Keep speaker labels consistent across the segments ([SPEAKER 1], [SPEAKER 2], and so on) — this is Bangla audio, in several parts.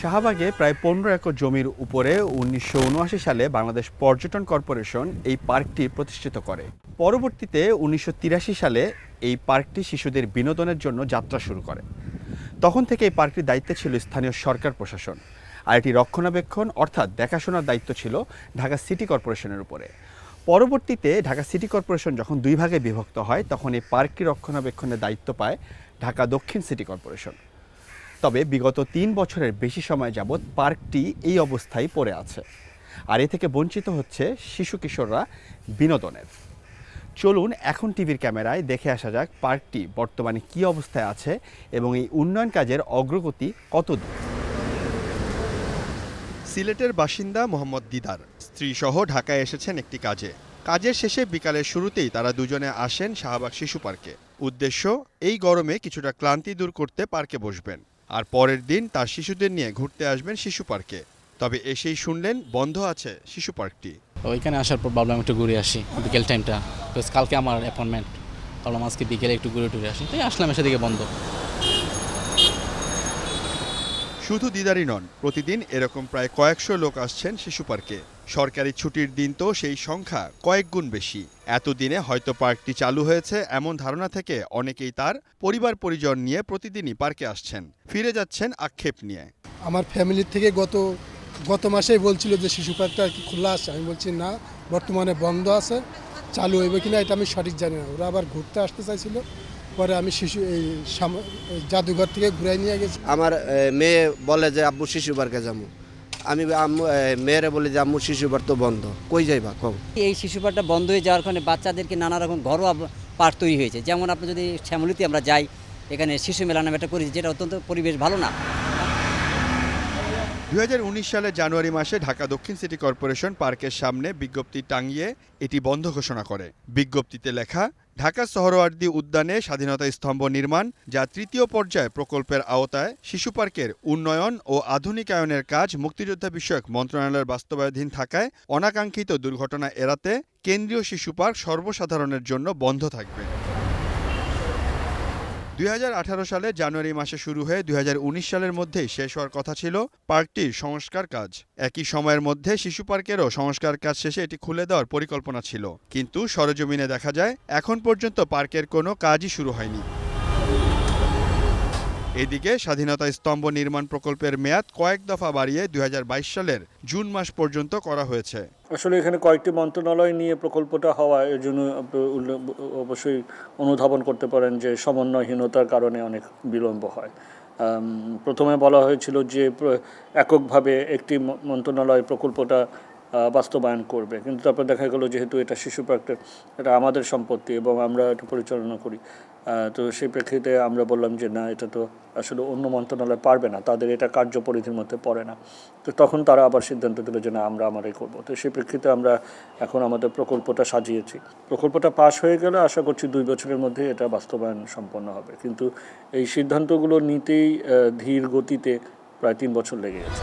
[SPEAKER 1] শাহবাগে প্রায় পনেরো একর জমির উপরে উনিশশো উনআশি সালে বাংলাদেশ পর্যটন কর্পোরেশন এই পার্কটি প্রতিষ্ঠিত করে। পরবর্তীতে উনিশশো তিরাশি সালে এই পার্কটি শিশুদের বিনোদনের জন্য যাত্রা শুরু করে। তখন থেকে এই পার্কটির দায়িত্বে ছিল স্থানীয় সরকার প্রশাসন। আর এটি রক্ষণাবেক্ষণ অর্থাৎ দেখাশোনার দায়িত্ব ছিল ঢাকা সিটি কর্পোরেশনের উপরে। পরবর্তীতে ঢাকা সিটি কর্পোরেশন যখন দুই ভাগে বিভক্ত হয়, তখন এই পার্কটি রক্ষণাবেক্ষণের দায়িত্ব পায় ঢাকা দক্ষিণ সিটি কর্পোরেশন। তবে বিগত তিন বছরের বেশি সময় যাবৎ পার্কটি এই অবস্থায় পড়ে আছে। আর এ থেকে বঞ্চিত হচ্ছে শিশু কিশোররা বিনোদনের। চলুন এখন টিভির ক্যামেরায় দেখে আসা যাক পার্কটি বর্তমানে কী অবস্থায় আছে এবং এই উন্নয়ন কাজের অগ্রগতি কতদূর সিলেটের বাসিন্দা মোহাম্মদ দিদার স্ত্রী সহ ঢাকায় এসেছেন একটি কাজে। কাজের শেষে বিকালের শুরুতেই তারা দুজনে আসেন শাহবাগ শিশু পার্কে। উদ্দেশ্য, এই গরমে কিছুটা ক্লান্তি দূর করতে পার্কে বসবেন। আর পরের দিন তার শিশুদের নিয়ে ঘুরতে আসবেন শিশু পার্কে। তবে এসেই শুনলেন বন্ধ আছে শিশু পার্কটি।
[SPEAKER 2] ওইখানে আসার পর ভাবলাম একটু ঘুরে আসি বিকেল টাইমটা বিকজ কালকে আমার অ্যাপয়েন্টমেন্ট ভাবলাম আজকে বিকেলে একটু ঘুরে টুরে আসি। তাই আসলাম এসে দিকে বন্ধ।
[SPEAKER 1] শুধু দিদারই নন প্রতিদিন এরকম প্রায় কয়েকশো লোক আসছেন শিশু পার্কে। সরকারি ছুটির দিন তো সেই সংখ্যা কয়েক গুণ বেশি। এতদিনে হয়তো পার্কটি চালু হয়েছে এমন ধারণা থেকে অনেকেই তার পরিবার পরিজন নিয়ে প্রতিদিনই পার্কে আসছেন। ফিরে যাচ্ছেন আক্ষেপ নিয়ে।
[SPEAKER 3] আমার ফ্যামিলির থেকে গত গত মাসেই বলছিল যে শিশু পার্কটা আর কি খোলা আছে। আমি বলছি না বর্তমানে বন্ধ আছে চালু হইবে কিনা এটা আমি সঠিক জানি না। ওরা আবার ঘুরতে আসতে চাইছিল। পরে আমি শিশু এই সাম- জাদুঘর থেকে ঘুরাই নিয়ে গেছি।
[SPEAKER 4] আমার মেয়ে বলে যে আব্বু শিশু পার্কে যাব। আমি মেয়েরে বলি যে আম্মু শিশু পার্ক তো বন্ধ। কই যাইবা কম
[SPEAKER 5] এই শিশু পার্কটা বন্ধ হয়ে যাওয়ার কারণে বাচ্চাদেরকে নানা রকম ঘরোয়া পার্ক তৈরি হয়েছে। যেমন আপনি যদি শ্যামলিতে আমরা যাই এখানে শিশু মেলা নামে একটা করেছি যেটা অত্যন্ত পরিবেশ ভালো না।
[SPEAKER 1] দুই হাজার উনিশ সালের জানুয়ারি মাসে ঢাকা দক্ষিণ সিটি কর্পোরেশন পার্কের সামনে বিজ্ঞপ্তি টাঙিয়ে এটি বন্ধ ঘোষণা করে। বিজ্ঞপ্তিতে লেখা ঢাকা সোহরওয়ার্দী উদ্যানে স্বাধীনতা স্তম্ভ নির্মাণ, যা তৃতীয় পর্যায়ে প্রকল্পের আওতায় শিশু পার্কের উন্নয়ন ও আধুনিকায়নের কাজ মুক্তিযোদ্ধা বিষয়ক মন্ত্রণালয়ের বাস্তবায়ধীন থাকায় অনাকাঙ্ক্ষিত দুর্ঘটনা এড়াতে কেন্দ্রীয় শিশু পার্ক সর্বসাধারণের জন্য বন্ধ থাকবে। দুই হাজার আঠারো সালে জানুয়ারি মাসে শুরু হয়ে দুই হাজার উনিশ সালের মধ্যেই শেষ হওয়ার কথা ছিল পার্কটির সংস্কার কাজ। একই সময়ের মধ্যে শিশু পার্কেরও সংস্কার কাজ শেষে এটি খুলে দেওয়ার পরিকল্পনা ছিল। কিন্তু সরজমিনে দেখা যায়, এখন পর্যন্ত পার্কের কোনো কাজই শুরু হয়নি। এদিকে স্বাধীনতা স্তম্ভ নির্মাণ প্রকল্পের মেয়াদ কয়েক দফা বাড়িয়ে দু হাজার বাইশ সালের জুন মাস পর্যন্ত করা হয়েছে।
[SPEAKER 6] আসলে এখানে কয়েকটি মন্ত্রণালয় নিয়ে প্রকল্পটা হওয়া এর জন্য অবশ্যই অনুধাবন করতে পারেন যে সমন্বয়হীনতার কারণে অনেক বিলম্ব হয়। প্রথমে বলা হয়েছিল যে এককভাবে একটি মন্ত্রণালয় প্রকল্পটা বাস্তবায়ন করবে। কিন্তু তারপর দেখা গেলো যেহেতু এটা শিশু পার্কটা এটা আমাদের সম্পত্তি এবং আমরা এটা পরিচালনা করি তো সেই প্রেক্ষিতে আমরা বললাম যে না, এটা তো আসলে অন্য মন্ত্রণালয় পারবে না, তাদের এটা কার্যপরিধির মধ্যে পড়ে না। তো তখন তারা আবার সিদ্ধান্ত দিল যে না, আমরা আমারই করব। তো সেই প্রেক্ষিতে আমরা এখন আমাদের প্রকল্পটা সাজিয়েছি। প্রকল্পটা পাশ হয়ে গেলে আশা করছি দুই বছরের মধ্যে এটা বাস্তবায়ন সম্পন্ন হবে। কিন্তু এই সিদ্ধান্তগুলো নিতেই ধীর গতিতে প্রায় তিন বছর লেগে গেছে।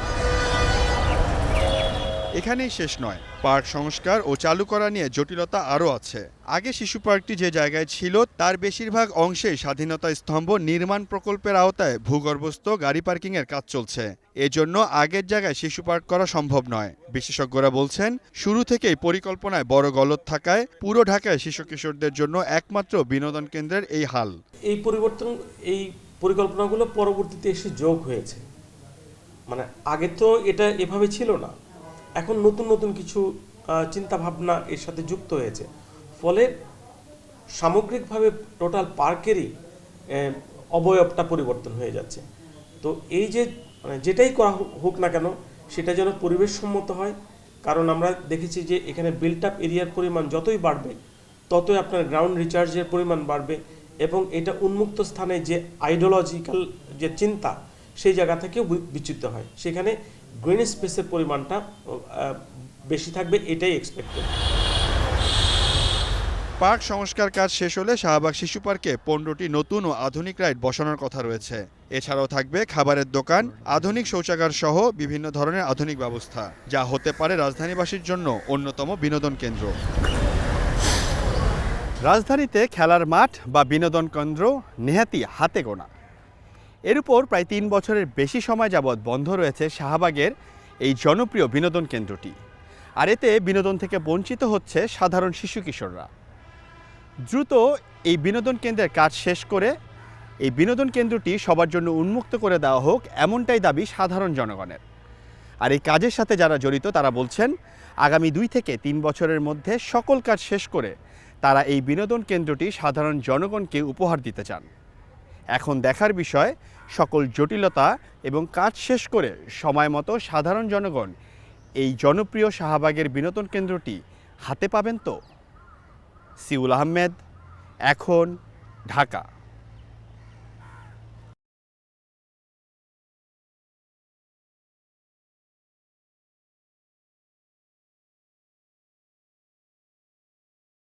[SPEAKER 1] এখানেই শেষ নয়। পার্ক সংস্কার ও চালু করা নিয়ে জটিলতা আরও আছে। আগে শিশু পার্কটি যে জায়গায় ছিল, তার বেশিরভাগ অংশেই স্বাধীনতা স্তম্ভ নির্মাণ প্রকল্পের আওতায় ভূগর্ভস্থ গাড়ি পার্কিংয়ের কাজ চলছে। এজন্য আগের জায়গায় শিশু পার্ক করা সম্ভব নয়। বিশেষজ্ঞরা বলছেন, শুরু থেকেই পরিকল্পনায় বড় গলদ থাকায় পুরো ঢাকায় শিশু কিশোরদের জন্য একমাত্র বিনোদন কেন্দ্রের এই হাল।
[SPEAKER 7] এই পরিবর্তন, এই পরিকল্পনাগুলো পরবর্তীতে এসে যোগ হয়েছে। মানে আগে তো এটা এভাবে ছিল না। এখন নতুন নতুন কিছু চিন্তা ভাবনা এর সাথে যুক্ত হয়েছে। ফলে সামগ্রিকভাবে টোটাল পার্কেরই অবয়বটা পরিবর্তন হয়ে যাচ্ছে। তো এই যে মানে যেটাই করা হোক- না কেন, সেটা যেন পরিবেশসম্মত হয়। কারণ আমরা দেখেছি যে, এখানে বিল্ট আপ এরিয়ার পরিমাণ যতই বাড়বে, ততই আপনার গ্রাউন্ড রিচার্জের পরিমাণ বাড়বে এবং এটা উন্মুক্ত স্থানে যে আইডিওলজিক্যাল যে চিন্তা, সেই জায়গা থেকেও বিচ্যুত হয়। সেখানে গ্রিন স্পেসের পরিমাণটা বেশি থাকবে, এটাই এক্সপেক্ট করি
[SPEAKER 1] পার্ক সংস্কার কাজ শেষ হলে শাহবাগ শিশু পার্কে পনেরোটি নতুন ও আধুনিক রাইড বসানোর কথা রয়েছে। এছাড়াও থাকবে খাবারের দোকান, আধুনিক শৌচাগার সহ বিভিন্ন ধরনের আধুনিক ব্যবস্থা, যা হতে পারে রাজধানীবাসীর জন্য অন্যতম বিনোদন কেন্দ্র। রাজধানীতে খেলার মাঠ বা বিনোদন কেন্দ্র নেহাতি হাতে গোনা।
[SPEAKER 8] এর উপর প্রায় তিন বছরের বেশি সময় যাবৎ বন্ধ রয়েছে শাহবাগের এই জনপ্রিয় বিনোদন কেন্দ্রটি। আর এতে বিনোদন থেকে বঞ্চিত হচ্ছে সাধারণ শিশু কিশোররা। দ্রুত এই বিনোদন কেন্দ্রের কাজ শেষ করে এই বিনোদন কেন্দ্রটি সবার জন্য উন্মুক্ত করে দেওয়া হোক এমনটাই দাবি সাধারণ জনগণের। আর এই কাজের সাথে যারা জড়িত তারা বলছেন, আগামী দুই থেকে তিন বছরের মধ্যে সকল কাজ শেষ করে তারা এই বিনোদন কেন্দ্রটি সাধারণ জনগণকে উপহার দিতে চান। এখন দেখার বিষয় সকল জটিলতা এবং কাজ শেষ করে সময় মতো সাধারণ জনগণ এই জনপ্রিয় শাহবাগের বিনোদন কেন্দ্রটি হাতে পাবেন তো। সিউল আহমেদ, এখন ঢাকা।